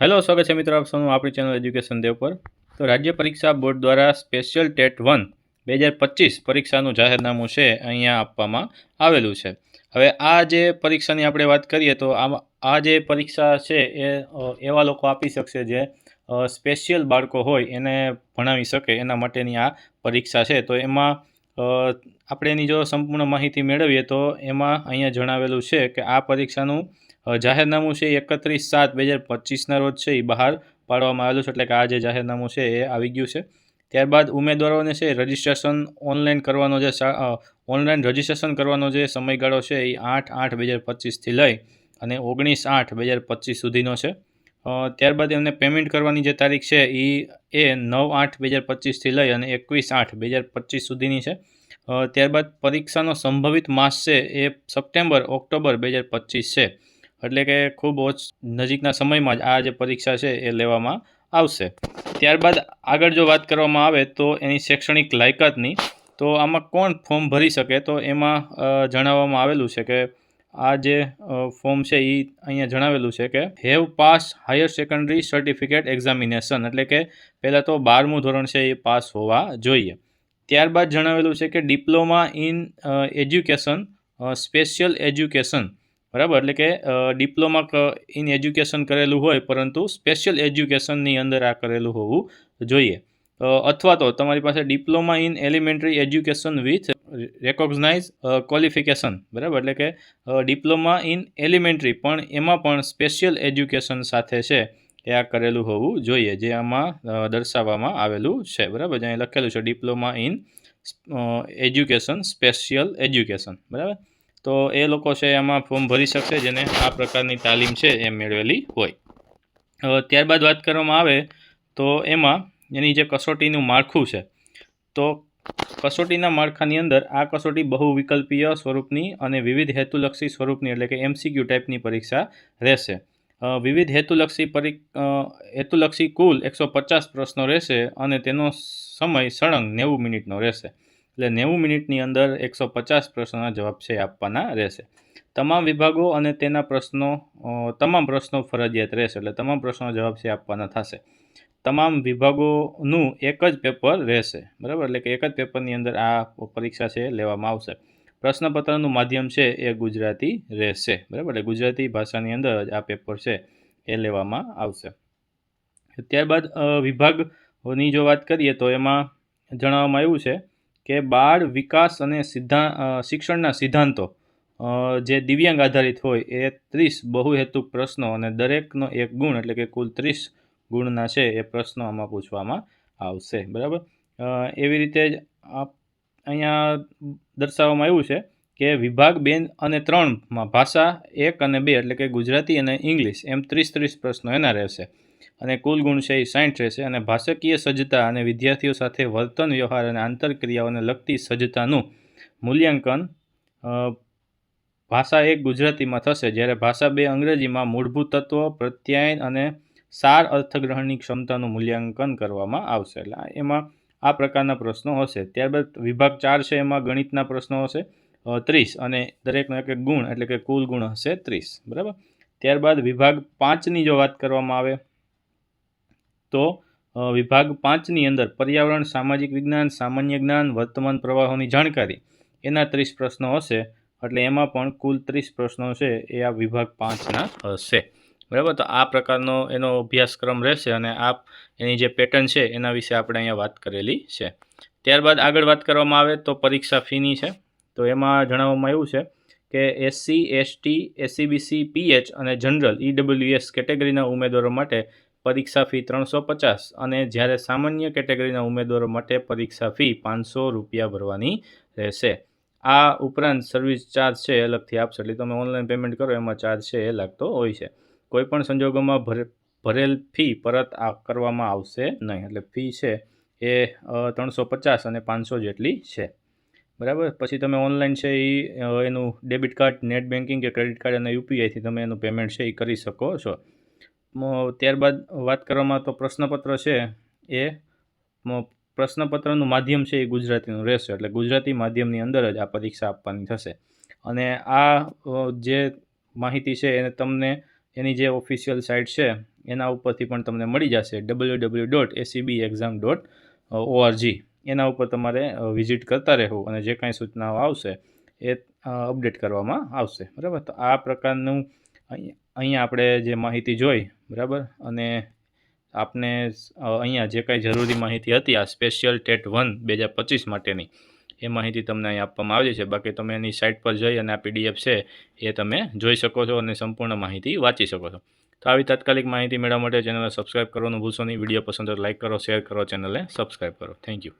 Hello સ્વાગત છે મિત્રો આપ સૌનું આપણી ચેનલ એજ્યુકેશન દેવ પર. તો રાજ્ય પરીક્ષા બોર્ડ દ્વારા સ્પેશિયલ ટેટ વન બે હજાર પચીસ પરીક્ષાનું જાહેરનામું છે, અહીંયા આપવામાં આવેલું છે. હવે આ જે પરીક્ષાની આપણે વાત કરીએ તો આમાં, આ જે પરીક્ષા છે એ એવા લોકો આપી શકશે જે સ્પેશિયલ બાળકો હોય એને ભણાવી શકે, એના માટેની આ પરીક્ષા છે. તો એમાં આપણે એની જો સંપૂર્ણ માહિતી મેળવીએ તો એમાં અહીંયા જણાવેલું છે કે આ પરીક્ષાનું જાહેરનામું છે એકત્રીસ સાત બે હજાર પચીસના રોજ છે એ બહાર પાડવામાં આવેલું છે, એટલે કે આ જે જાહેરનામું છે એ આવી ગયું છે. ત્યારબાદ ઉમેદવારોને છે રજિસ્ટ્રેશન ઓનલાઈન કરવાનો જે ઓનલાઈન રજિસ્ટ્રેશન કરવાનો જે સમયગાળો છે એ આઠ આઠ બે હજાર પચીસથી લઈ અને ઓગણીસ આઠ બે હજાર પચીસ સુધીનો છે. ત્યારબાદ એમને પેમેન્ટ કરવાની જે તારીખ છે એ એ નવ આઠ બે હજાર પચીસથી લઈ અને એકવીસ આઠ બે હજાર પચીસ સુધીની છે. ત્યારબાદ પરીક્ષાનો સંભવિત માસ છે એ સપ્ટેમ્બર ઓક્ટોબર બે હજાર પચીસ છે. એટલે કે ખૂબ ઓછ નજીકના સમયમાં જ આ જે પરીક્ષા છે એ લેવામાં આવશે. ત્યારબાદ આગળ જો વાત કરવામાં આવે તો એની શૈક્ષણિક લાયકાતની, તો આમાં કોણ ફોર્મ ભરી શકે? તો એમાં જણાવવામાં આવેલું છે કે આ જે ફોર્મ છે એ અહીંયા જણાવેલું છે કે have pass higher secondary certificate examination, એટલે કે પહેલાં તો બારમું ધોરણ છે એ પાસ હોવા જોઈએ. ત્યારબાદ જણાવેલું છે કે diploma in education special education બરાબર? એટલે કે ડિપ્લોમા ઇન એજ્યુકેશન કરેલું હોય, પરંતુ સ્પેશિયલ એજ્યુકેશનની અંદર આ કરેલું હોવું જોઈએ. અથવા તો તમારી પાસે diploma in elementary education with recognise qualification બરાબર? એટલે કે ડિપ્લોમા ઇન એલિમેન્ટરી પણ એમાં પણ સ્પેશિયલ એજ્યુકેશન સાથે છે એ આ કરેલું હોવું જોઈએ, જે આમાં દર્શાવવામાં આવેલું છે, બરાબર? જે લખેલું છે diploma in education special education બરાબર? તો એ લોકો છે એમાં ફોર્મ ભરી શકશે જેને આ પ્રકારની તાલીમ છે એ મેળવેલી હોય. ત્યારબાદ વાત કરવામાં આવે તો એમાં એની જે કસોટીનું માળખું છે, તો કસોટીના માળખાની અંદર આ કસોટી બહુવિકલ્પીય સ્વરૂપની અને વિવિધ હેતુલક્ષી સ્વરૂપની એટલે કે એમસીક્યુ ટાઈપની પરીક્ષા રહેશે. વિવિધ હેતુલક્ષી પરી હેતુલક્ષી કુલ એકસો પચાસ પ્રશ્નો રહેશે અને તેનો સમય સળંગ નેવું મિનિટનો રહેશે. એટલે નેવું મિનિટની અંદર એકસો પચાસ પ્રશ્નોના જવાબ છે આપવાના રહેશે. તમામ વિભાગો અને તેના પ્રશ્નો તમામ પ્રશ્નો ફરજિયાત રહેશે એટલે તમામ પ્રશ્નો જવાબ છે આપવાના થશે. તમામ વિભાગોનું એક જ પેપર રહેશે, બરાબર? એટલે કે એક જ પેપરની અંદર આ પરીક્ષા છે લેવામાં આવશે. પ્રશ્નપત્રનું માધ્યમ છે એ ગુજરાતી રહેશે, બરાબર? એટલે ગુજરાતી ભાષાની અંદર જ આ પેપર છે એ લેવામાં આવશે. ત્યારબાદ વિભાગની જો વાત કરીએ તો એમાં જણાવવામાં આવ્યું છે કે બાળ વિકાસ અને સિદ્ધા શિક્ષણના સિદ્ધાંતો જે દિવ્યાંગ આધારિત હોય એ ત્રીસ બહુહેતુક પ્રશ્નો અને દરેકનો એક ગુણ એટલે કે કુલ ત્રીસ ગુણના છે એ પ્રશ્નો આમાં પૂછવામાં આવશે. બરાબર? એવી રીતે જ અહીંયા દર્શાવવામાં આવ્યું છે કે વિભાગ બે અને ત્રણમાં ભાષા એક અને બે એટલે કે ગુજરાતી અને ઇંગ્લિશ એમ ત્રીસ ત્રીસ પ્રશ્નો એના રહેશે. અને કુલ ગુણ છે એ સાઠ રહેશે. અને ભાષાકીય સજ્જતા અને વિદ્યાર્થીઓ સાથે વર્તન, વ્યવહાર અને આંતરક્રિયાઓને લગતી સજ્જતાનું મૂલ્યાંકન ભાષા એક ગુજરાતીમાં થશે, જ્યારે ભાષા બે અંગ્રેજીમાં મૂળભૂત તત્વ, પ્રત્યાયન અને સાર અર્થગ્રહણની ક્ષમતાનું મૂલ્યાંકન કરવામાં આવશે. એટલે એમાં આ પ્રકારના પ્રશ્નો હશે. ત્યારબાદ વિભાગ ચાર છે, એમાં ગણિતના પ્રશ્નો હશે ત્રીસ. અને દરેકનો એક એક ગુણ, એટલે કે કુલ ગુણ હશે ત્રીસ. બરાબર? ત્યારબાદ વિભાગ પાંચની જો વાત કરવામાં આવે તો વિભાગ પાંચની અંદર પર્યાવરણ, સામાજિક વિજ્ઞાન, સામાન્ય જ્ઞાન, વર્તમાન પ્રવાહોની જાણકારી, એના ત્રીસ પ્રશ્નો હશે, એટલે એમાં પણ કુલ ત્રીસ પ્રશ્નો છે એ આ વિભાગ પાંચના હશે. બરાબર? તો આ પ્રકારનો એનો અભ્યાસક્રમ રહેશે અને આ એની જે પેટર્ન છે એના વિશે આપણે અહીંયા વાત કરેલી છે. ત્યારબાદ આગળ વાત કરવામાં આવે તો પરીક્ષા ફીની છે. તો એમાં જણાવવામાં આવ્યું છે કે એસસી, એસટી, એસસીબીસી, પીએચ અને જનરલ ઈડબ્લ્યુએસ કેટેગરીના ઉમેદવારો માટે પરીક્ષા ફી ત્રણસો પચાસ અને જ્યારે સામાન્ય કેટેગરીના ઉમેદવારો માટે પરીક્ષા ફી પાંચસો રૂપિયા ભરવાની રહેશે. આ ઉપરાંત સર્વિસ ચાર્જ છે એ અલગથી આપશે, એટલે તમે ઓનલાઈન પેમેન્ટ કરો, એમાં ચાર્જ છે એ લાગતો હોય છે. કોઈપણ સંજોગોમાં ભરે, ભરેલ ફી પરત કરવામાં આવશે નહીં, એટલે ફી છે એ ત્રણસો પચાસ અને પાંચસો જેટલી છે. બરાબર? પછી તમે ઓનલાઈન છે એ એનું ડેબિટ કાર્ડ, નેટ બેન્કિંગ કે ક્રેડિટ કાર્ડ અને યુપીઆઈથી તમે એનું પેમેન્ટ છે એ કરી શકો છો. ત્યારબાદ વાત કરવામાં તો પ્રશ્નપત્ર છે એ પ્રશ્નપત્રનું માધ્યમ છે એ ગુજરાતીનું રહેશે, એટલે ગુજરાતી માધ્યમની અંદર જ આ પરીક્ષા આપવાની થશે. અને આ જે માહિતી છે એને તમને, એની જે ઓફિશિયલ સાઇટ છે, એના ઉપરથી પણ તમને મળી જશે W W dot ACB exam dot ORG એના ઉપર તમારે વિઝિટ કરતા રહેવું અને જે કાંઈ સૂચનાઓ આવશે એ અપડેટ કરવામાં આવશે. બરાબર? તો આ પ્રકારનું અહીંયા આપણે જે માહિતી જોઈ, બરાબર? અને આપને અહીંયા જે કાંઈ જરૂરી માહિતી હતી, આ સ્પેશિયલ ટેટ વન બે હજાર પચીસ માટેની, એ માહિતી તમને અહીં આપવામાં આવી છે. બાકી તમે એની સાઇટ પર જઈ અને આ પીડીએફ છે, એ તમે જોઈ શકો છો અને સંપૂર્ણ માહિતી વાંચી શકો છો. તો આવી તાત્કાલિક માહિતી મેળવવા માટે ચેનલને સબસ્ક્રાઇબ કરવાનું ભૂલશો નહીં. વીડિયો પસંદ લાઇક કરો, શેર કરો, ચેનલને સબસ્ક્રાઇબ કરો. Thank you.